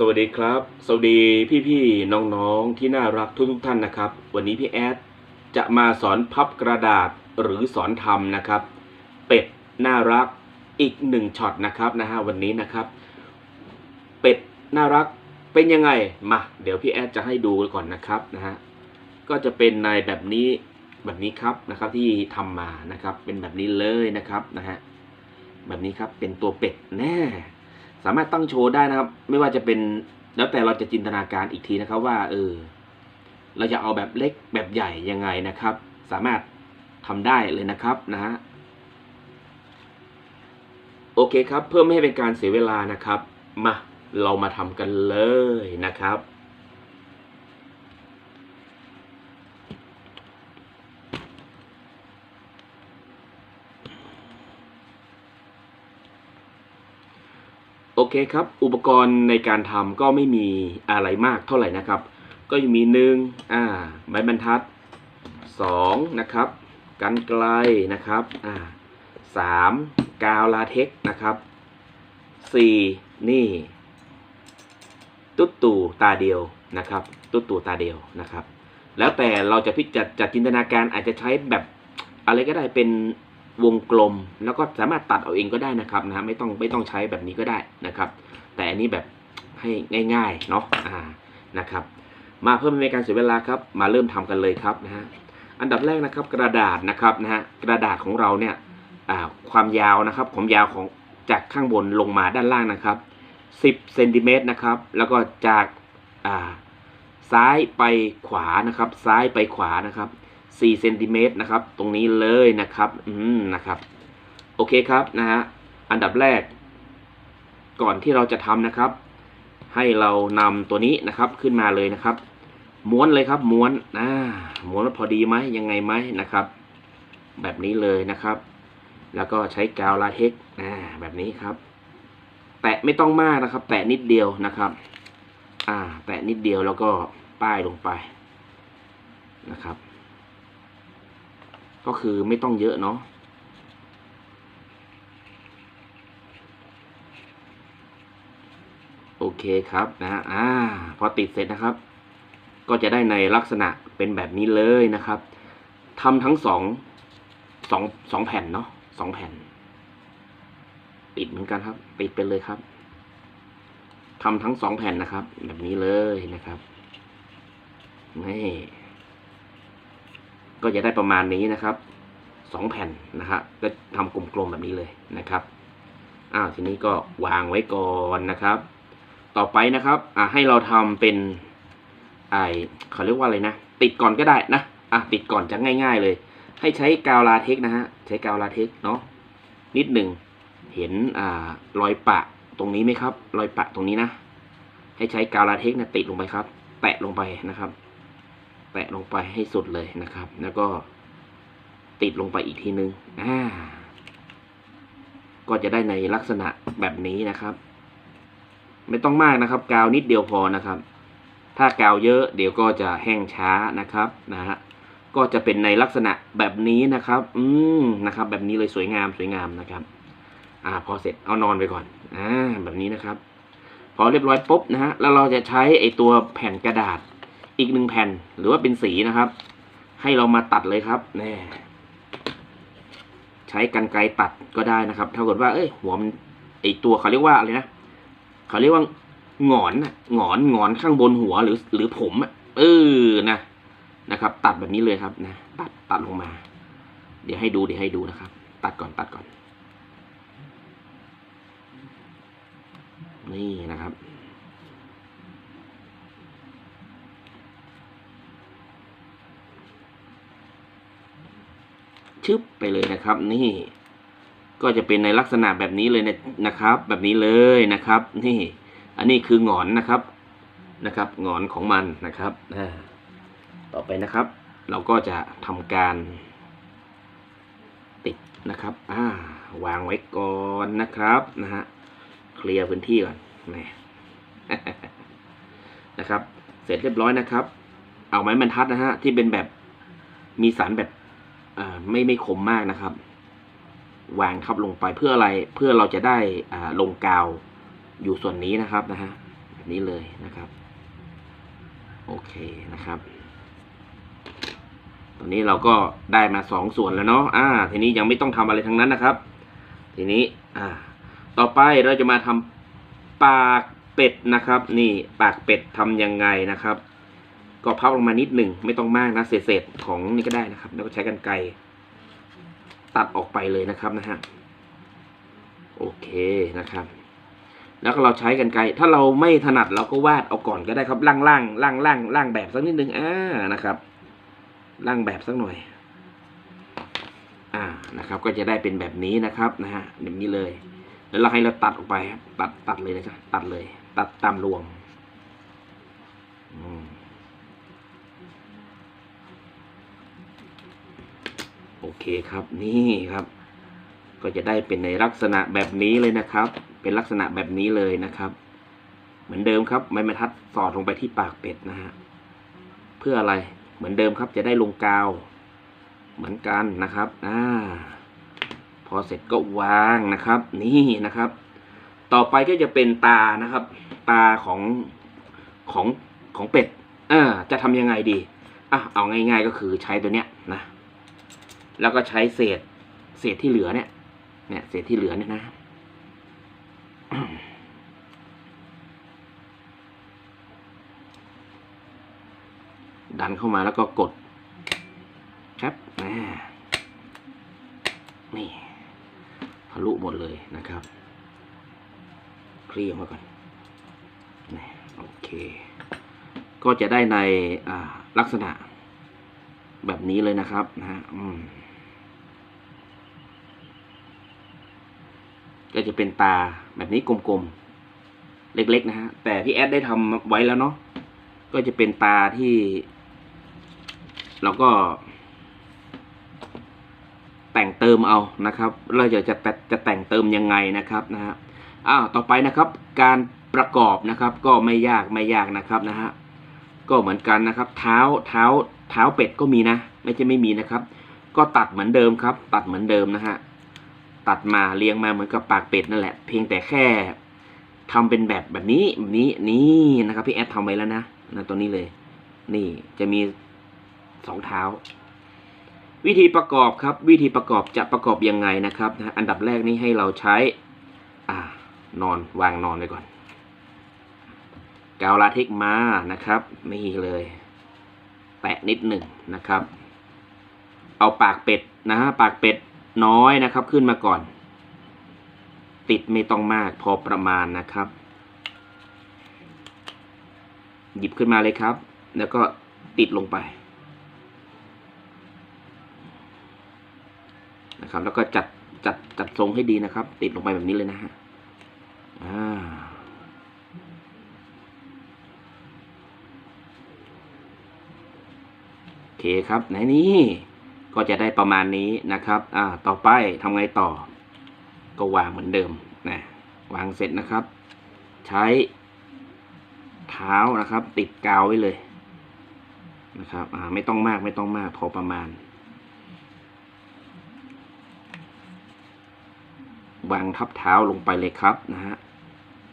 สวัสดีครับ สวัสดีพี่ๆน้องๆที่น่ารักทุกๆท่านนะครับ วันนี้พี่แอดจะมาสอนพับกระดาษหรือสอนทำนะครับ เป็ดน่ารักอีกหนึ่งช็อตนะครับนะฮะวันนี้นะครับ เป็ดน่ารักเป็นยังไงมาเดี๋ยวพี่แอดจะให้ดูก่อนนะครับนะฮะก็จะเป็นในแบบนี้แบบนี้ครับนะครับที่ทำมานะครับ เป็นแบบนี้เลยนะครับนะฮะแบบนี้ครับเป็นตัวเป็ดแน่ สามารถตั้งโชว์ได้นะครับ ไม่ว่าจะเป็นแล้วแต่เราจะจินตนาการอีกทีนะครับว่า เออ เราจะเอาแบบเล็กแบบใหญ่ยังไงนะครับ สามารถทำได้เลยนะครับนะฮะโอเคครับ เพื่อไม่ให้เป็นการเสียเวลานะครับ มา เรามาทำกันเลยนะครับ เคครับ อุปกรณ์ในการทำก็ไม่มีอะไรมากเท่าไหร่นะครับ ก็จะมีหนึ่งอ่าไม้บรรทัดสองนะครับกันไกลนะครับอ่าสามกาวลาเท็กนะครับสี่นี่ตุ๊ดตู่ตาเดียวนะครับตุ๊ดตู่ตาเดียวนะครับ แล้วแต่เราจะพิจารจัดจินตนาการอาจจะใช้แบบอะไรก็ได้เป็น วงกลมแล้วก็สามารถตัดเอาเองก็ได้นะครับนะฮะไม่ต้องไม่ต้องใช้แบบนี้ก็ได้นะครับ แต่อันนี้แบบให้ง่ายๆเนาะอ่านะครับ มาเพิ่มในการเสียเวลาครับ มาเริ่มทำกันเลยครับนะฮะอันดับแรกนะครับกระดาษนะครับนะฮะกระดาษของเราเนี่ยความยาวนะครับความยาวของจากข้างบนลงมาด้านล่างนะครับ 10เซนติเมตรนะครับแล้วก็จากซ้ายไปขวานะครับ ซ้ายไปขวานะครับ 4เซนติเมตรนะครับ ตรงนี้เลยนะครับ อืมนะครับ โอเคครับนะฮะ อันดับแรก ก่อนที่เราจะทำนะครับ ให้เรานำตัวนี้นะครับขึ้นมาเลยนะครับ ม้วนเลยครับ ม้วนอ่าม้วนพอดีไหมยังไงไหมนะครับ แบบนี้เลยนะครับ แล้วก็ใช้กาวลาเท็กอ่าแบบนี้ครับ แตะไม่ต้องมากนะครับ แตะนิดเดียวนะครับ อ่า แตะนิดเดียวแล้วก็ป้ายลงไปนะครับ ก็คือไม่ต้องเยอะเนาะโอเคครับนะอ่าพอติดเสร็จนะครับ ก็จะได้ในลักษณะเป็นแบบนี้เลยนะครับทำทั้งสองสองสองแผ่นเนาะสองแผ่นปิดเหมือนกันครับปิดไปเลยครับทำทั้งสองแผ่นนะครับ แบบนี้เลยนะครับนี่ ก็จะได้ประมาณนี้นะครับสองแผ่นนะครับก็ทำกลมๆแบบนี้เลยนะครับอ้าวทีนี้ก็วางไว้ก่อนนะครับ ต่อไปนะครับอ่าให้เราทำเป็นไอเขาเรียกว่าอะไรนะ ติดก่อนก็ได้นะอะติดก่อนจะง่าย ๆเลย ให้ใช้กาวลาเทคนะฮะใช้กาวลาเทคเนาะนิดหนึ่งเห็นอ่ารอยปะตรงนี้ไหมครับ รอยปะตรงนี้นะ ให้ใช้กาวลาเทคนะติดลงไปครับ แตะลงไปนะครับ แตะลงไปให้สุดเลยนะครับ แล้วก็ติดลงไปอีกทีนึงอ่าก็จะได้ในลักษณะแบบนี้นะครับ ไม่ต้องมากนะครับ กาวนิดเดียวพอนะครับ ถ้ากาวเยอะเดี๋ยวก็จะแห้งช้านะครับนะฮะก็จะเป็นในลักษณะแบบนี้นะครับ อืมนะครับ แบบนี้เลยสวยงามสวยงามนะครับ อ่า พอเสร็จเอานอนไปก่อนอ่าแบบนี้นะครับ พอเรียบร้อยปุ๊บนะฮะแล้วเราจะใช้ไอตัวแผ่นกระดาษ อีกหนึ่งแผ่นหรือว่าเป็นสีนะครับ ให้เรามาตัดเลยครับแน่ใช้กันไกรตัดก็ได้นะครับถ้าเกิดว่าเอ้ยหัวมันไอตัวเขาเรียกว่าอะไรนะเขาเรียกว่าหงอนหงอนหงอนข้างบนหัวหรือ หรือผมเออนะนะครับ ตัดแบบนี้เลยครับนะตัดตัดลงมา เดี๋ยวให้ดูเดี๋ยวให้ดูนะครับ ตัดก่อนตัดก่อน นี่นะครับ ชึบไปเลยนะครับ นี่ ก็จะเป็นในลักษณะแบบนี้เลยนะนะครับ แบบนี้เลยนะครับ นี่ อันนี้คือหงอนนะครับนะครับ หงอนของมันนะครับต่อไปนะครับ เราก็จะทำการ ติดนะครับ อ่าวางไว้ก่อนนะครับนะฮะเคลียร์พื้นที่ก่อนแหมนะครับ เสร็จเรียบร้อยนะครับ เอาไม้บรรทัดนะฮะที่เป็นแบบมีสันแบบ ไม่ไม่คมมากนะครับ วางทับลงไปเพื่ออะไรเพื่อเราจะได้ลงกาวอยู่ส่วนนี้นะครับนะฮะนี้เลยนะครับ โอเคนะครับตอนนี้เราก็ได้มาสองส่วนแล้วเนาะอ่า ทีนี้ยังไม่ต้องทำอะไรทั้งนั้นนะครับ ทีนี้อ่า ต่อไปเราจะมาทำปากเป็ดนะครับ นี่ปากเป็ดทำยังไงนะครับ ก็พับลงมานิดหนึ่งไม่ต้องมากนะเศษๆของนี่ก็ได้นะครับ แล้วก็ใช้กันไกรตัดออกไปเลยนะครับนะฮะโอเคนะครับ แล้วก็เราใช้กันไกรถ้าเราไม่ถนัดเราก็วาดเอาก่อนก็ได้ครับล่างล่างล่างล่างล่างแบบสักนิดนึงอ่านะครับล่างแบบสักหน่อยอ่านะครับ ก็จะได้เป็นแบบนี้นะครับนะฮะแบบนี้เลย แล้วเราให้เราตัดออกไปตัดตัดเลยนะจ๊ะตัดเลย ตัดตามรวงอืมโอเคครับนี่ครับ ก็จะได้เป็นในลักษณะแบบนี้เลยนะครับ เป็นลักษณะแบบนี้เลยนะครับ เหมือนเดิมครับไม้บรรทัดสอดลงไปที่ปากเป็ดนะฮะเพื่ออะไรเหมือนเดิมครับจะได้ลงกาว เหมือนกันนะครับอ่าพอเสร็จก็วางนะครับ นี่นะครับ ต่อไปก็จะเป็นตานะครับ ตาของของของเป็ดอ่าจะทำยังไงดีอะเอาง่าย ๆ ก็คือใช้ตัวเนี้ยนะ แล้วก็ใช้เศษ เศษที่เหลือเนี่ย เนี่ย เศษที่เหลือเนี่ยนะดันเข้ามาแล้วก็กด ครับอ่านี่ทะลุหมดเลยนะครับ คลียร์มาก่อนนี่โอเค ก็จะได้ในลักษณะแบบนี้เลยนะครับนะฮะอืม ก็จะเป็นตาแบบนี้กลมๆ เล็กๆนะฮะ แต่พี่แอดได้ทำไว้แล้วเนาะ ก็จะเป็นตาที่ เราก็ แต่งเติมเอานะครับ เราจะจะจะจะแต่งเติมยังไงนะครับนะฮะ อ้าว ต่อไปนะครับ การประกอบนะครับ ก็ไม่ยากไม่ยากนะครับนะฮะ ก็เหมือนกันนะครับ เท้าเท้าเท้าเป็ดก็มีนะ ไม่ใช่ไม่มีนะครับ ก็ตัดเหมือนเดิมครับ ตัดเหมือนเดิมนะฮะ ตัดมาเรียงมาเหมือนกับปากเป็ดนั่นแหละ เพียงแต่แค่ทำเป็นแบบแบบนี้แบบนี้นี่นะครับ พี่แอดทำไว้แล้วนะนะตัวนี้เลย นี่จะมีสองเท้า วิธีประกอบครับ วิธีประกอบจะประกอบยังไงนะครับนะอันดับแรกนี้ให้เราใช้ อ่านอนวางนอนไว้ก่อน กาวลาเทกมานะครับนี่เลยแตะนิดหนึ่งนะครับ เอาปากเป็ดนะฮะปากเป็ด น้อยนะครับขึ้นมาก่อน ติดไม่ต้องมากพอประมาณนะครับ หยิบขึ้นมาเลยครับ แล้วก็ติดลงไปนะครับ แล้วก็จัดจัดจัดทรงให้ดีนะครับ ติดลงไปแบบนี้เลยนะฮะอ่าโอเคครับไหนนี่ ก็จะได้ประมาณนี้นะครับ อ่า ต่อไปทำไงต่อ ก็วางเหมือนเดิมนะ วางเสร็จนะครับ ใช้เท้านะครับ ติดกาวไว้เลยนะครับ อ่า ไม่ต้องมากไม่ต้องมากพอประมาณ วางทับเท้าลงไปเลยครับนะฮะ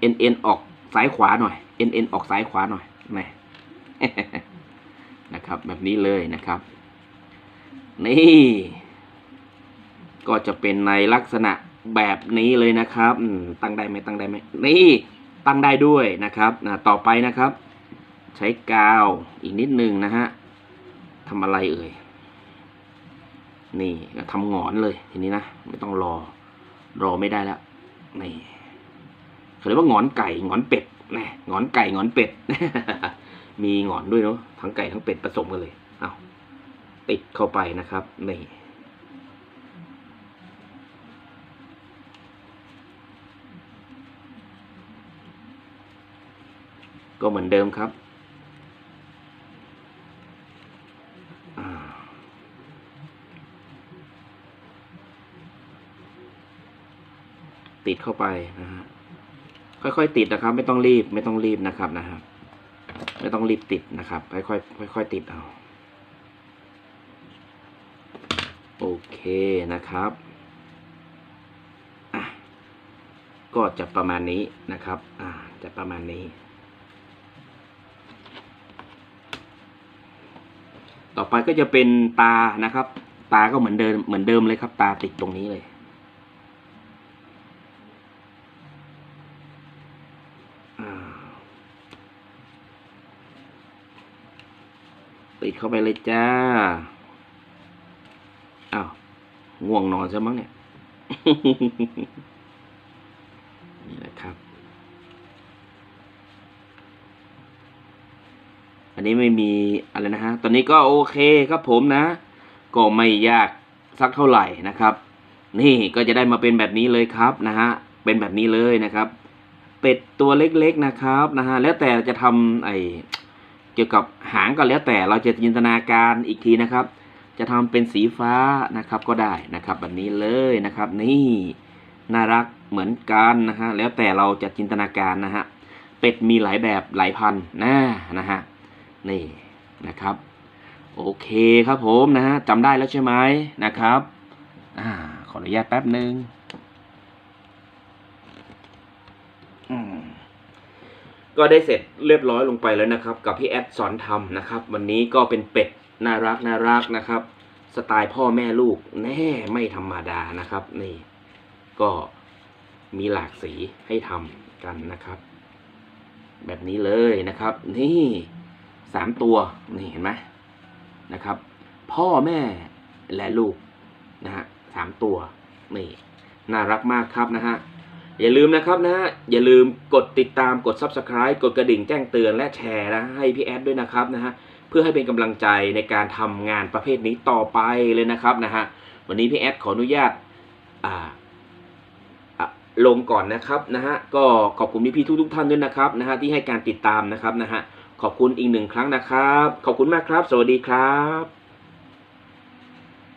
เอ็นเอ็นออกซ้ายขวาหน่อย เอ็นเอ็นออกซ้ายขวาหน่อยนะครับ แบบนี้เลยนะครับ นี่ ก็จะเป็นในลักษณะแบบนี้เลยนะครับตั้งได้ไหมตั้งได้ไหมนี่ตั้งได้ด้วยนะครับนะต่อไปนะครับ ใช้กาวอีกนิดนึงนะฮะทำอะไรเอ่ยนี่ก็ทำหงอนเลยทีนี้นะไม่ต้องรอรอไม่ได้แล้วนี่เขาเรียกว่าหงอนไก่หงอนเป็ดนะหงอนไก่หงอนเป็ด มีหงอนด้วยเนาะทั้งไก่ทั้งเป็ดผสมกันเลยเอา ติดเข้าไปนะครับนี่ก็เหมือนเดิมครับ ติดเข้าไปนะฮะค่อยๆติดนะครับ ไม่ต้องรีบไม่ต้องรีบนะครับนะฮะไม่ต้องรีบติดนะครับ ค่อยๆค่อยๆติดเอา โอเคนะครับ ก็จะประมาณนี้นะครับ อ่า จะประมาณนี้ ต่อไปก็จะเป็นตานะครับ ตาก็เหมือนเดิมเหมือนเดิมเลยครับ ตาติดตรงนี้เลยติดเข้าไปเลยจ้า อ้าวง่วงนอนใช่มั้งเนี่ย นี่แหละครับ อันนี้ไม่มีอะไรนะฮะ ตอนนี้ก็โอเคครับผมนะ ก็ไม่ยากสักเท่าไหร่นะครับ นี่ก็จะได้มาเป็นแบบนี้เลยครับนะฮะ เป็นแบบนี้เลยนะครับ เป็ดตัวเล็กๆนะครับนะฮะ แล้วแต่จะทำไอเกี่ยวกับหางก็แล้วแต่เราจะจินตนาการอีกทีนะครับ จะทำเป็นสีฟ้านะครับก็ได้นะครับแบบนี้เลยนะครับ นี่น่ารักเหมือนกันนะฮะแล้วแต่เราจะจินตนาการนะฮะเป็ดมีหลายแบบหลายพันนะนะฮะนี่นะครับ โอเคครับผมนะฮะจำได้แล้วใช่ไหมนะครับอ่าขออนุญาตแป๊บหนึ่งก็ได้เสร็จเรียบร้อยลงไปแล้วนะครับ กับพี่แอดสอนทำนะครับ วันนี้ก็เป็นเป็ด น่ารักน่ารักนะครับ สไตล์พ่อแม่ลูกแน่ไม่ธรรมดานะครับ นี่ ก็มีหลากสีให้ทำกันนะครับ แบบนี้เลยนะครับ นี่สามตัวนี่เห็นไหมนะครับ พ่อแม่และลูกนะฮะสามตัวนี่น่ารักมากครับนะฮะอย่าลืมนะครับนะฮะอย่าลืมกดติดตามกด subscribe กดกระดิ่งแจ้งเตือนและแชร์นะให้พี่แอดด้วยนะครับนะฮะ พื่อให้เป็นกำลังใจในการทำงานประเภทนี้ต่อไปเลยนะครับนะฮะวันนี้พี่แอดขออนุญาตอ่าอะลงก่อนนะครับนะฮะก็ขอบคุณพี่ๆทุกๆท่านด้วยนะครับนะฮะที่ให้การติดตามนะครับนะฮะขอบคุณอีกหนึ่งครั้งนะครับ ขอบคุณมากครับ สวัสดีครับ